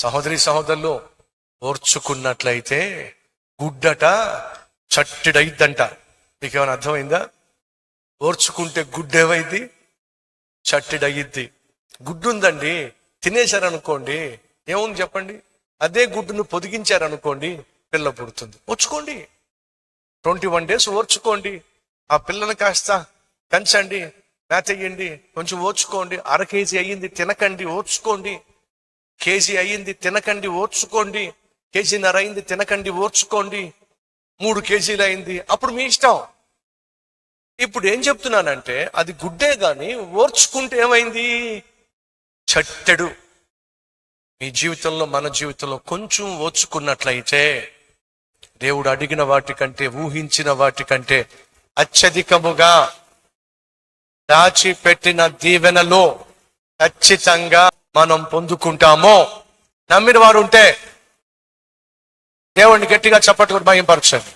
సహోదరి సహోదరులు ఓర్చుకున్నట్లయితే గుడ్డట చట్టిడయిద్దంట మీకేమైనా అర్థమైందా? ఓర్చుకుంటే గుడ్డేమైంది చట్టిడయ్యిద్ది గుడ్డు ఉందండి తినేశారనుకోండి ఏముంది చెప్పండి? అదే గుడ్డును పొదిగించారనుకోండి పిల్ల పుడుతుంది. ఓర్చుకోండి. ట్వంటీ వన్ డేస్ ఓర్చుకోండి. ఆ పిల్లని కాస్త పెంచండి మేతయ్యండి కొంచెం ఓర్చుకోండి అర కేజీ అయ్యింది తినకండి ఓర్చుకోండి. కేజీ అయ్యింది తినకండి ఓర్చుకోండి. కేజీన్నర అయింది తినకండి ఓర్చుకోండి. మూడు కేజీలు అయింది అప్పుడు మీ ఇష్టం. ఇప్పుడు ఏం చెప్తున్నానంటే అది గుడ్డే కానీ ఓర్చుకుంటే ఏమైంది? చట్టెడు. మీ జీవితంలో మన జీవితంలో కొంచెం ఓర్చుకున్నట్లయితే దేవుడు అడిగిన వాటికంటే ఊహించిన వాటికంటే అత్యధికముగా దాచిపెట్టిన దీవెనలో ఖచ్చితంగా మనం పొందుకుంటామో? నమ్మిన వారు ఉంటే దేవుణ్ణి గట్టిగా చప్పట్లు భయంపరచండి.